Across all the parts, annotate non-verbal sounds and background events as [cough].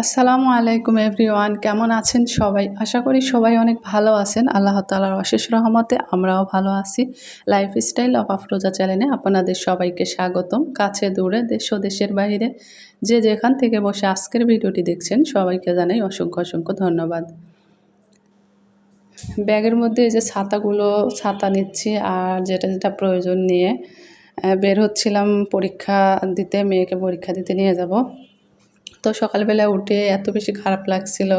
আসসালামু আলাইকুম এভরিওয়ান, কেমন আছেন সবাই? আশা করি সবাই অনেক ভালো আছেন। আল্লাহ তালার অশেষ রহমতে আমরাও ভালো আছি। লাইফস্টাইল অফ আফরোজা চ্যানেলে আপনাদের সবাইকে স্বাগতম। কাছে, দূরে, দেশ দেশের বাইরে যে যেখান থেকে বসে আজকের ভিডিওটি দেখছেন, সবাইকে জানাই অসংখ্য অসংখ্য ধন্যবাদ। ব্যাগের মধ্যে এই যে ছাতাগুলো, ছাতা নিচ্ছি আর যেটা যেটা প্রয়োজন নিয়ে বের হচ্ছিলাম পরীক্ষা দিতে, মেয়েকে পরীক্ষা দিতে নিয়ে যাব। তো সকালবেলা উঠে এত বেশি খারাপ লাগছিল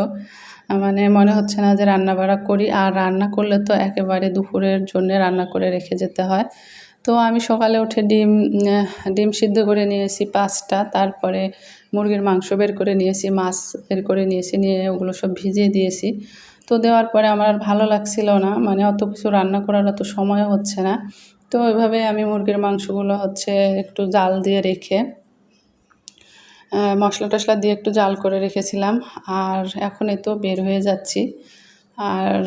মানে মনে হচ্ছে না যে রান্না বাড়া করি। আর রান্না করলে তো একেবারে দুপুরের জন্য রান্না করে রেখে যেতে হয়। তো আমি সকালে উঠে ডিম ডিম সিদ্ধ করে নিয়েছি পাঁচটা, তারপরে মুরগির মাংস বের করে নিয়েছি, মাছ বের করে নিয়েছি, নিয়ে ওগুলো সব ভিজিয়ে দিয়েছি। তো দেওয়ার পরে আমার আর ভালো লাগছিল না মানে অত কিছু রান্না করার অত সময়ও হচ্ছে না। তো ওইভাবে আমি মুরগির মাংসগুলো হচ্ছে একটু জাল দিয়ে রেখে মশলা টশলা দিয়ে একটু জাল করে রেখেছিলাম। আর এখন এ তো বের হয়ে যাচ্ছি। আর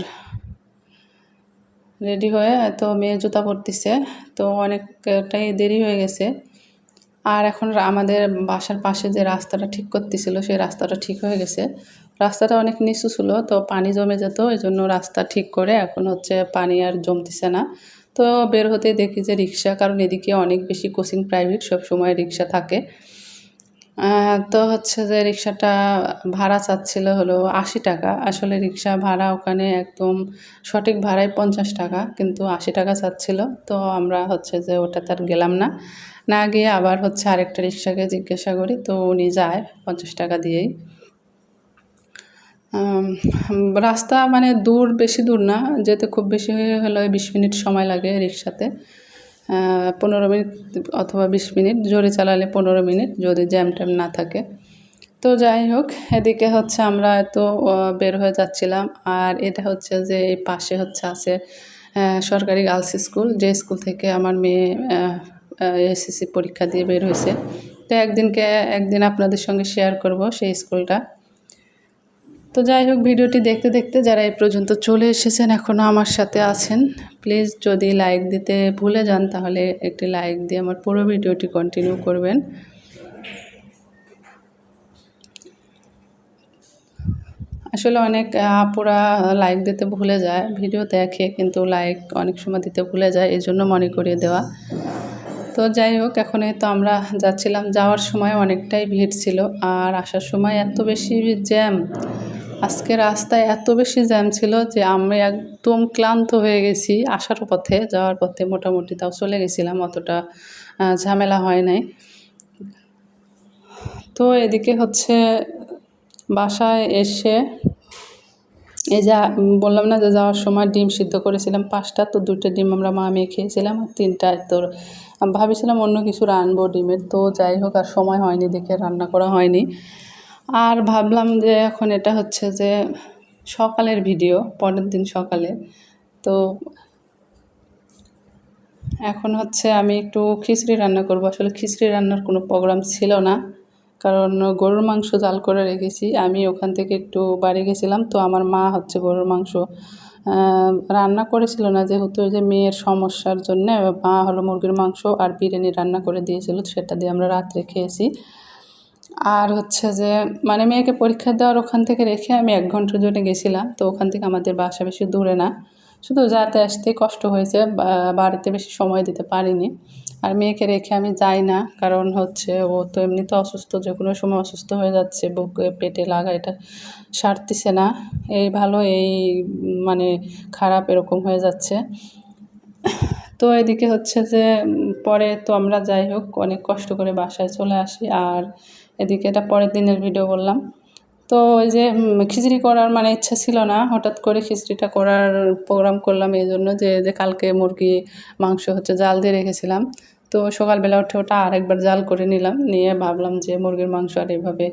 রেডি হয়ে তো মেয়ে জুতা পরতেছে। তো অনেকটাই দেরি হয়ে গেছে। আর এখন আমাদের বাসার পাশে যে রাস্তাটা ঠিক করতেছিল, সেই রাস্তাটা ঠিক হয়ে গেছে। রাস্তাটা অনেক নিচু ছিল, তো পানি জমে যেত এই জন্য রাস্তা ঠিক করে এখন হচ্ছে পানি আর জমতেছে না। তো বের হতে দেখি যে রিক্সা, কারণ এদিকে অনেক বেশি কোচিং প্রাইভেট সব সময় রিক্সা থাকে। তো হচ্ছে যে রিক্সাটা ভাড়া চাচ্ছিল হলো আশি টাকা। আসলে রিক্সা ভাড়া ওখানে একদম সঠিক ভাড়ায় পঞ্চাশ টাকা, কিন্তু আশি টাকা চাচ্ছিল। তো আমরা হচ্ছে যে ওটা তার গেলাম না। না গিয়ে আবার হচ্ছে আরেকটা রিক্সাকে জিজ্ঞাসা করি, তো উনি যায় পঞ্চাশ টাকা দিয়েই। রাস্তা মানে দূর, বেশি দূর না, যেতে খুব বেশি হলে বিশ মিনিট সময় লাগে রিক্সাতে। পনেরো মিনিট অথবা বিশ মিনিট জোরে চালালে পনেরো মিনিট যদি জ্যাম ট্যাম না থাকে। তো যাই হোক, এদিকে হচ্ছে আমরা তো বের হয়ে যাচ্ছিলাম। আর এটা হচ্ছে যে এই পাশে হচ্ছে আছে সরকারি গার্লস স্কুল, যে স্কুল থেকে আমার মেয়ে এসএসসি পরীক্ষা দিয়ে বের হয়েছে। তো একদিনকে, একদিন আপনাদের সঙ্গে শেয়ার করব সেই স্কুলটা। তো যাই হোক, ভিডিওটি দেখতে দেখতে যারা এই পর্যন্ত চলে এসেছেন এখনও আমার সাথে আছেন প্লিজ যদি লাইক দিতে ভুলে যান, তাহলে একটি লাইক দিয়ে আমার পুরো ভিডিওটি কন্টিনিউ করবেন। আসলে অনেক আপুরা লাইক দিতে ভুলে যায় ভিডিও দেখে কিন্তু লাইক অনেক সময় দিতে ভুলে যায়, এই জন্য মনে করিয়ে দেওয়া। তো যাই হোক এখন তো আমরা যাচ্ছিলাম, যাওয়ার সময় অনেকটাই ভিড় ছিল, আর আসার সময় এত বেশি জ্যাম আজকে রাস্তায় এত বেশি জ্যাম ছিল যে আমি একদম ক্লান্ত হয়ে গেছি আসার পথে, যাওয়ার পথে মোটামুটি তাও চলে গেছিলাম, অতটা ঝামেলা হয় নাই। তো এদিকে হচ্ছে বাসায় এসে এই যে বললাম না যে যাওয়ার সময় ডিম সিদ্ধ করেছিলাম, পাঁচটা তো দুটো ডিম আমরা মা মেয়ে খেয়েছিলাম আর তিনটা তোর ভাবেছিলাম অন্য কিছু রানবো ডিমের, তো যাই হোক আর সময় হয়নি দেখে রান্না করা হয়নি। আর ভাবলাম যে এখন এটা হচ্ছে যে সকালের ভিডিও, পরের দিন সকালে। তো এখন হচ্ছে আমি একটু খিচড়ি রান্না করব। আসলে খিচড়ি রান্নার কোনো প্রোগ্রাম ছিল না, কারণ গরুর মাংস জাল করে রেখেছি। আমি ওখান থেকে একটু বাড়ি গেছিলাম, তো আমার মা হচ্ছে গরুর মাংস রান্না করেছিল না। যেহেতু যে মেয়ের সমস্যার জন্য, মা হলো মুরগির মাংস আর বিরিয়ানি রান্না করে দিয়েছিল, সেটা দিয়ে আমরা রাত্রে খেয়েছি। আর হচ্ছে যে মানে মেয়েকে পরীক্ষা দেওয়ার ওখান থেকে রেখে আমি এক ঘণ্টার জন্য গেছিলাম। তো ওখান থেকে আমাদের বাসা বেশি দূরে না। শুধু যাতে আসতে কষ্ট হয়েছে বাড়িতে বেশি সময় দিতে পারিনি। আর মেয়েকে রেখে আমি যাই না, কারণ হচ্ছে ও তো এমনিতে অসুস্থ, যে কোনো সময় অসুস্থ হয়ে যাচ্ছে, বুকে, পেটে লাগা, এটা সারতেছে না। এই ভালো, এই মানে খারাপ এরকম হয়ে যাচ্ছে। তো এদিকে হচ্ছে যে, পরে তো আমরা যাই হোক, অনেক কষ্ট করে বাসায় চলে আসি। আর এদিকে এটা পরের দিনের ভিডিও বললাম। তো ওই যে খিচড়ি করার মানে ইচ্ছা ছিল না, হঠাৎ করে খিচড়িটা করার প্রোগ্রাম করলাম এই জন্য যে যে কালকে মুরগি, মাংস হচ্ছে জাল দিয়ে রেখেছিলাম। তো সকালবেলা উঠে ওটা আরেকবার জাল করে নিলাম, নিয়ে ভাবলাম যে মুরগির মাংস আর এভাবে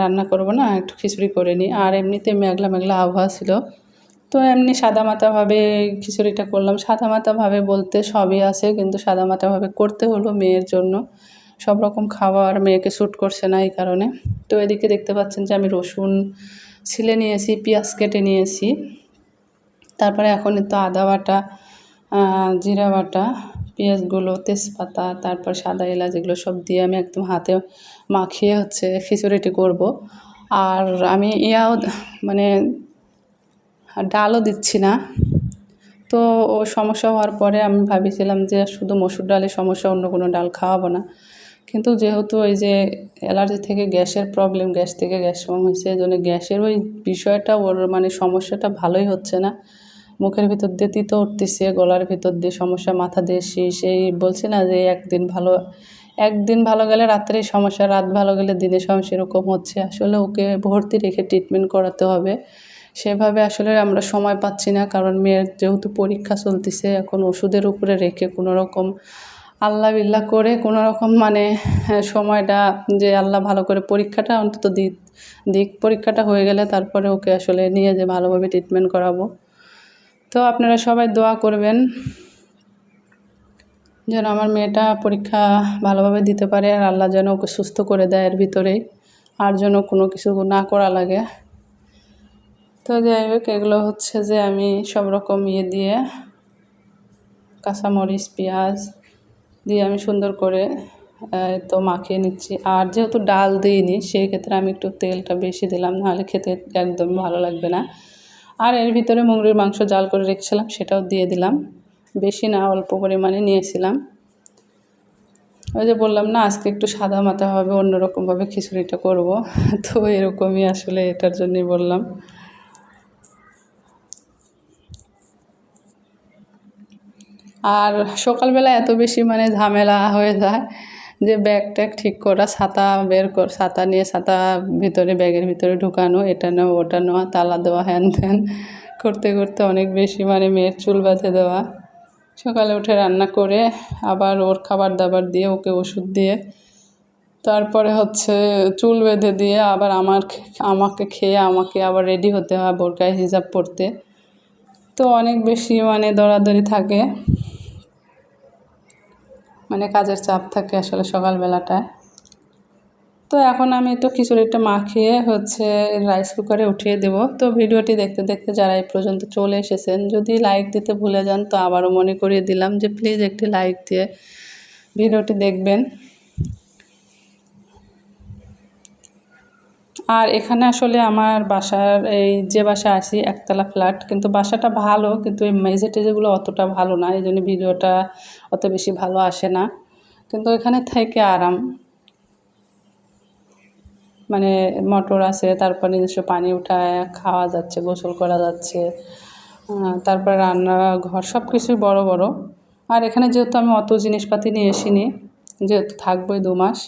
রান্না করব না, একটু খিচুড়ি করে নিই। আর এমনিতে মেঘলা মেঘলা আবহাওয়া ছিল। তো এমনি সাদামাটাভাবে খিচুড়িটা করলাম। সাদামাটাভাবে বলতে সবই আছে, কিন্তু সাদামাটাভাবে করতে হলো মেয়ের জন্য। সব রকম খাবার, মেয়েকে শ্যুট করছে না এই কারণে। তো এদিকে দেখতে পাচ্ছেন যে আমি রসুন ছিলে নিয়েছি, পেঁয়াজ কেটে নিয়েছি। তারপরে এখন তো আদা বাটা জিরা বাটা, পেঁয়াজগুলো, তেজপাতা, তারপর সাদা এলাচ, এগুলো সব দিয়ে আমি একদম হাতে মাখিয়ে হচ্ছে খিচুড়িটি করব। আর আমি ইয়াও মানে ডালও দিচ্ছি না। তো ও সমস্যা হওয়ার পরে আমি ভাবিছিলাম যে শুধু মসুর ডালের সমস্যা, অন্য কোনো ডাল খাওয়াবো না। কিন্তু যেহেতু ওই যে অ্যালার্জি থেকে গ্যাসের প্রবলেম, গ্যাস থেকে গ্যাস ফর্ম হয়েছে এই জন্য গ্যাসের ওই বিষয়টা, ওর মানে সমস্যাটা ভালোই হচ্ছে না। মুখের ভিতর দিয়ে তিতো উঠতেছে, গলার ভিতর দিয়ে সমস্যা, মাথা দিয়ে শীষ এই বলছি না যে একদিন ভালো একদিন ভালো গেলে রাত্রেই সমস্যা, রাত ভালো গেলে দিনে সমস্যা এরকম হচ্ছে। আসলে ওকে ভর্তি রেখে ট্রিটমেন্ট করাতে হবে। সেভাবে আসলে আমরা সময় পাচ্ছি না, কারণ মেয়ের যেহেতু পরীক্ষা চলতেছে, এখন ওষুধের উপরে রেখে কোনো রকম আল্লাহ বিল্লাহ করে কোনো রকম মানে হ্যাঁ, সময়টা যে আল্লাহ ভালো করে পরীক্ষাটা অন্তত দিক দিক পরীক্ষাটা হয়ে গেলে তারপরে ওকে আসলে নিয়ে যে ভালোভাবে ট্রিটমেন্ট করাবো। তো আপনারা সবাই দোয়া করবেন যেন আমার মেয়েটা পরীক্ষা ভালোভাবে দিতে পারে আর আল্লাহ যেন ওকে সুস্থ করে দেয় এর ভিতরেই আর যেন কোনো কিছু না করা লাগে। তো যাই হোক এগুলো হচ্ছে যে আমি সব রকম ইয়ে দিয়ে কাঁচামরিচ পেঁয়াজ দিয়ে আমি সুন্দর করে তো মাখিয়ে নিচ্ছি। আর যেহেতু ডাল দিইনি সেই ক্ষেত্রে আমি একটু তেলটা বেশি দিলাম, নাহলে খেতে একদম ভালো লাগবে না। আর এর ভিতরে মুরগির মাংস জাল করে রেখেছিলাম, সেটাও দিয়ে দিলাম। বেশি না, অল্প পরিমাণে নিয়েছিলাম। ওই যে বললাম না, আজকে একটু সাদা মাথা হবে, অন্যরকমভাবে খিচুড়িটা করব। [laughs] তো এরকমই আসলে এটার জন্যই বললাম। আর সকালবেলা এত বেশি মানে ঝামেলা হয়ে যায় যে ব্যাগ ট্যাগ ঠিক করা, ছাতা বের কর, ছাতা নিয়ে ছাতা ভিতরে, ব্যাগের ভিতরে ঢুকানো, এটা নেওয়া ওটা নেওয়া তালা দেওয়া হ্যান ত্যান করতে করতে অনেক বেশি মানে মেয়ের চুল বেঁধে দেওয়া। সকালে উঠে রান্না করে আবার ওর খাবার দাবার দিয়ে ওকে ওষুধ দিয়ে, তারপরে হচ্ছে চুল বেঁধে দিয়ে আবার আমার আমাকে খেয়ে আমাকে আবার রেডি হতে হয় বোরকায় হিজাব পরতে। তো অনেক বেশি মানে দৌড়াদৌড়ি থাকে। মানে কাজের চাপ থাকে আসলে সকালবেলাটায়। তো এখন আমি তো খিচুড়িটা মাখিয়ে হচ্ছে রাইস কুকারে উঠিয়ে দেব। তো ভিডিওটি দেখতে দেখতে যারা এই পর্যন্ত চলে এসেছেন, যদি লাইক দিতে ভুলে যান, তো আবারও মনে করিয়ে দিলাম যে প্লিজ একটি লাইক দিয়ে ভিডিওটি দেখবেন। আর এখানে আসলে আমার বাসার এই যে বাসা আছি, একতলা ফ্ল্যাট কিন্তু বাসাটা ভালো, কিন্তু এই মেঝে টেজেগুলো অতটা ভালো না, এই জন্য ভিডিওটা অত বেশি ভালো আসে না। কিন্তু এখানে থেকে আরাম। মানে মোটর আছে, তারপর নিজস্ব পানি উঠায়, খাওয়া যাচ্ছে, গোসল করা যাচ্ছে তারপর রান্নাঘর সব কিছুই বড় বড়। আর এখানে যেহেতু আমি অত জিনিসপাতি নিয়ে এসিনি যেহেতু থাকবোই দু মাস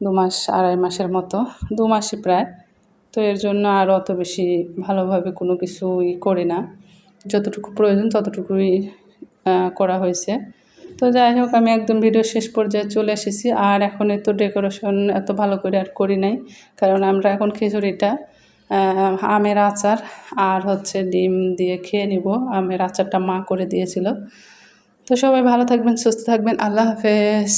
দু মাস, আড়াই মাসের মতো, দু মাসই প্রায়। তো এর জন্য আর অত বেশি ভালোভাবে কোনো কিছুই করি না। যতটুকু প্রয়োজন ততটুকুই করা হয়েছে। তো যাই হোক, আমি একদম ভিডিও শেষ পর্যায়ে চলে এসেছি। আর এখন এত ডেকোরেশন এত ভালো করে আর করি নাই। কারণ আমরা এখন খিচুড়িটা আমের আচার আর হচ্ছে ডিম দিয়ে খেয়ে নিব। আমের আচারটা মা করে দিয়েছিল। তো সবাই ভালো থাকবেন, সুস্থ থাকবেন। আল্লাহ হাফেজ।